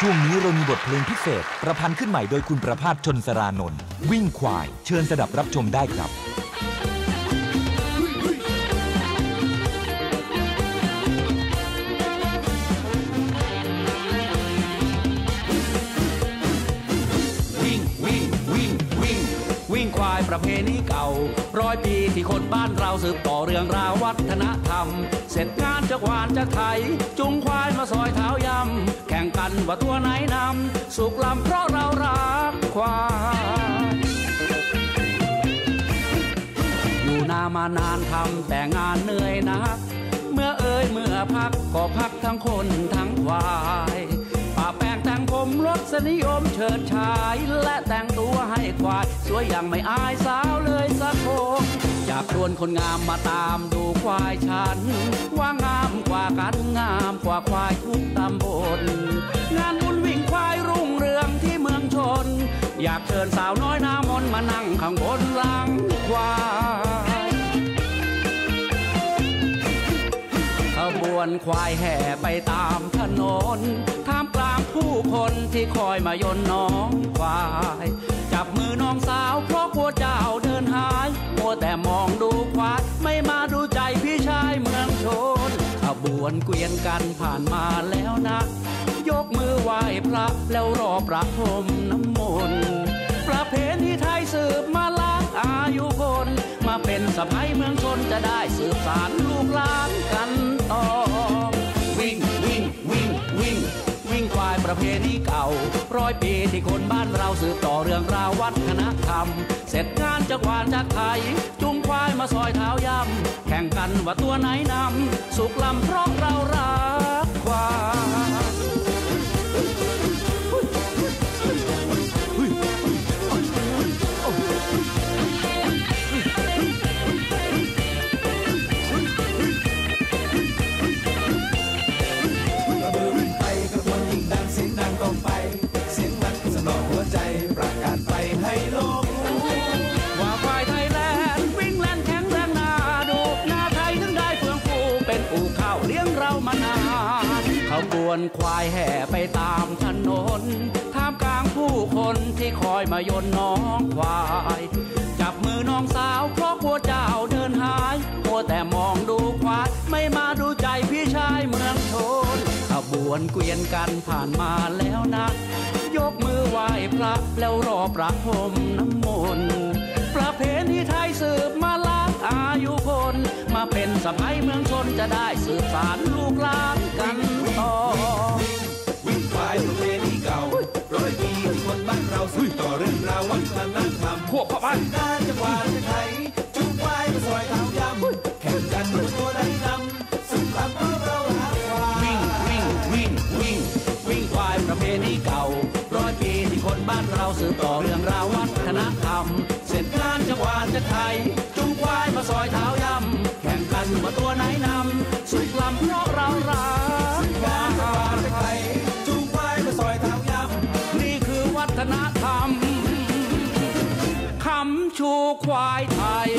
ช่วงนี้เรามีบทเพลงพิเศษ ประพันธ์ขึ้นใหม่โดยคุณประภาสชนสรานนท์วิ่งควาย เชิญสดับรับชมได้ครับ ประเพณีเก่า ร้อยปีที่คนบ้านเราสืบต่อเรื่องราววัฒนธรรม เสร็จงานจากหวานจากไทย จุงควายมาซอยเท้ายำ แข่งกันว่าตัวไหนนำ สุกลำเพราะเรารักควายอยู่นามานานทำแต่งานเหนื่อยนัก เมื่อเอ่ยเมื่อพักก็พักทั้งคนทั้งควายป่าแป้งแต่งผมรสนิยมเฉิดฉายและแต่ง วยอย่างไม่อายสาวเลยสักคนอยากดวนคนงามมาตามดูควายฉัน ว่างามกว่ากันงามกว่าควายทุกตำบลงานบุญวิ่งควายรุ่งเรืองที่เมืองชน อยากเชิญสาวน้อยน้ามนมานั่งข้างบนหลังควายขบวนควายแห่ไปตามถนนท่ามกลางผู้คนที่คอยมายนน้องควาย จับมือน้องสาวเพราะกลัวเจ้าเดินหายมัวแต่มองดูควาย ไม่มาดูใจพี่ชายเมืองชนขบวนเกวียนกันผ่านมาแล้วนะ ยกมือไหว้พระแล้วรอประพรมน้ำมนต์ประเพณีไทยสืบมาล้างอายุคน มาเป็นสะพ้ายเมืองชนจะได้สืบสานลูกหลาน ประเพณีเก่า ร้อยปีที่คนบ้านเราสืบต่อเรื่องราววัฒนธรรม เสร็จงานจากหวานจากไทย จุงควายมาซอยเท้ายำ แข่งกันว่าตัวไหนนำ สุกลำเพราะเรารักควาย ลกรู้ว่าควายไทยแลนด์วิ่งแล่นแข็งแรงนาดูหน้าไทยถึงได้เฟื่องฟูเป็นอู่ข้าวเลี้ยงเรามานานเขาบวนควายแห่ไปตามถนนท่ามกลางผู้คนที่คอยมายนน้องควาย จับมือน้องสาวเพราะกลัวเจ้าเดินหายมัวแต่มองดูควายไม่มาดูใจพี่ชายเมืองชนขบวนเกวียนกันผ่านมาแล้วนะ ระแล้วรอประพรมน้ำมนต์ประเพณีไทยสืบมาล้างอายุคน มาเป็นสะพ้ายเมืองชนจะได้สืบสารลูกหลานกันต่อวิ่งควายประเพณีเก่าร้อยปีที่คนบ้านเราสืบต่อเรื่องราววัฒนธรรมพวกพ่อบ้านการจะหวา จะไทยจุงควายมาซอยเท้ายำแข่งกันว่าตัวไหนนำสุดลำเพราะเรารักควายไทยจุงควายมาซอยเท้ายำนี่คือวัฒนธรรมคำชูควายไทย